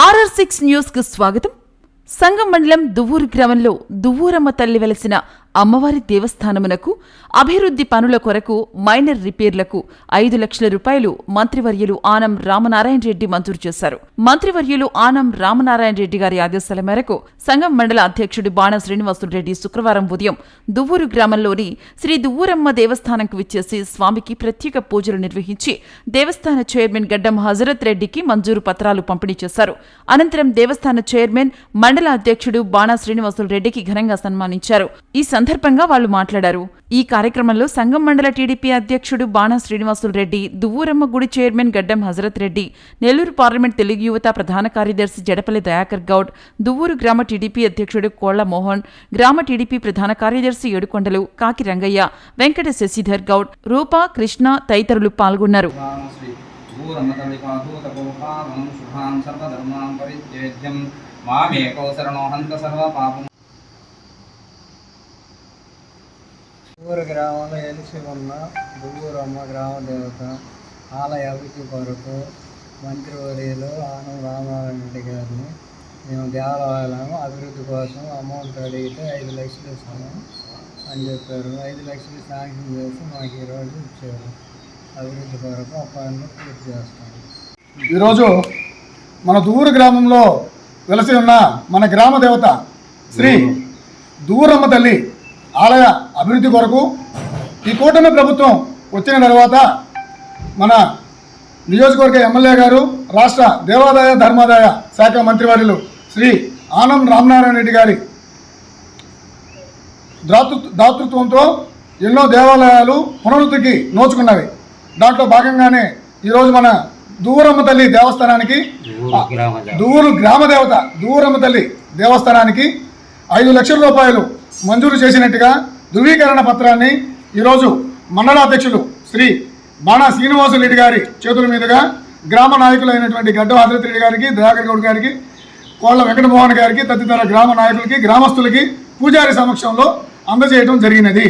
RR six న్యూస్కు స్వాగతం. సంగం మండలం దువ్వూరు గ్రామంలో దువ్వూరమ్మ తల్లి వెలసిన అమ్మవారి దేవస్థానమునకు అభివృద్ధి పనుల కొరకు మైనర్ రిపేర్లకు ఐదు లక్షల రూపాయలు మంత్రివర్యులు ఆనం రామనారాయణ రెడ్డి మంజూరు చేశారు. మంత్రివర్యులు ఆనం రామనారాయణ రెడ్డి గారి ఆదేశాల మేరకు సంఘం మండల అధ్యక్షుడు బాణ శ్రీనివాసులు రెడ్డి శుక్రవారం ఉదయం దువ్వూరు గ్రామంలోని శ్రీ దువ్వూరమ్మ దేవస్థానంకు విచ్చేసి స్వామికి ప్రత్యేక పూజలు నిర్వహించి దేవస్థాన చైర్మన్ గడ్డం హజరత్ రెడ్డికి మంజూరు పత్రాలు పంపిణీ చేశారు. అనంతరం దేవస్థాన చైర్మన్ మండల అధ్యక్షుడు బాణా శ్రీనివాసులు రెడ్డికి ఘనంగా సన్మానించారు. ఈ సందర్భంగా సందర్భంగా వాళ్ళు మాట్లాడారు. ఈ కార్యక్రమంలో సంగం మండల టీడీపీ అధ్యక్షుడు బాణా శ్రీనివాసులు రెడ్డి దువ్వూరమ్మ గుడి చైర్మన్ గడ్డం హజరత్ రెడ్డి నెల్లూరు పార్లమెంట్ తెలుగు యువత ప్రధాన కార్యదర్శి జడపల్లి దయాకర్ గౌడ్ దువ్వూరు గ్రామ టీడీపీ అధ్యక్షుడు కోళ్ళ మోహన్ గ్రామ టీడీపీ ప్రధాన కార్యదర్శి ఏడుకొండలు కాకి రంగయ్య వెంకట శశిధర్ గౌడ్ రూపా కృష్ణ తదితరులు పాల్గొన్నారు. శ్రీ శరణో హంత ఊరు గ్రామంలో ఎలిసి ఉన్న దువ్వూరమ్మ గ్రామ దేవత ఆలయ అభివృద్ధి కొరకు మంత్రివర్యులు ఆనం రామారాయణ రెడ్డి గారిని మేము దేవాలయం అభివృద్ధి కోసం అమౌంట్ అడిగితే ఐదు లక్షలు ఇస్తాము అని చెప్పారు. ఐదు లక్షలు శాంక్షన్ చేసి మాకు ఈరోజు ఇచ్చారు. అభివృద్ధి కొరకు ఆ పనులు పూర్తి చేస్తాము ఈరోజు మన దూరు గ్రామంలో వెలసి ఉన్న మన గ్రామ దేవత శ్రీ దూరమ్మ తల్లి ఆలయ అభివృద్ధి కొరకు ఈ కూటమి ప్రభుత్వం వచ్చిన తర్వాత మన నియోజకవర్గ ఎమ్మెల్యే గారు రాష్ట్ర దేవాదాయ ధర్మాదాయ శాఖ మంత్రివర్యులు శ్రీ ఆనం రామనారాయణ రెడ్డి గారి దాతృ దాతృత్వంతో ఎన్నో దేవాలయాలు పునరుద్ధికి నోచుకున్నవి. దాంట్లో భాగంగానే ఈరోజు మన దూరమ్మ తల్లి దేవస్థానానికి దూరు గ్రామ దేవత దూరమ్మ తల్లి దేవస్థానానికి ఐదు లక్షల రూపాయలు మంజూరు చేసినట్టుగా ధృవీకరణ పత్రాన్ని ఈరోజు మండలాధ్యక్షులు శ్రీ బాణా శ్రీనివాసులు గారి చేతుల మీదుగా గ్రామ నాయకులైనటువంటి గడ్డ హాజరత్ రెడ్డి గారికి దయాకర్ గౌడ్ గారికి కోళ్ళ వెంకటమోహన్ గారికి తదితర గ్రామ నాయకులకి గ్రామస్తులకి పూజారి సమక్షంలో అందజేయడం జరిగినది.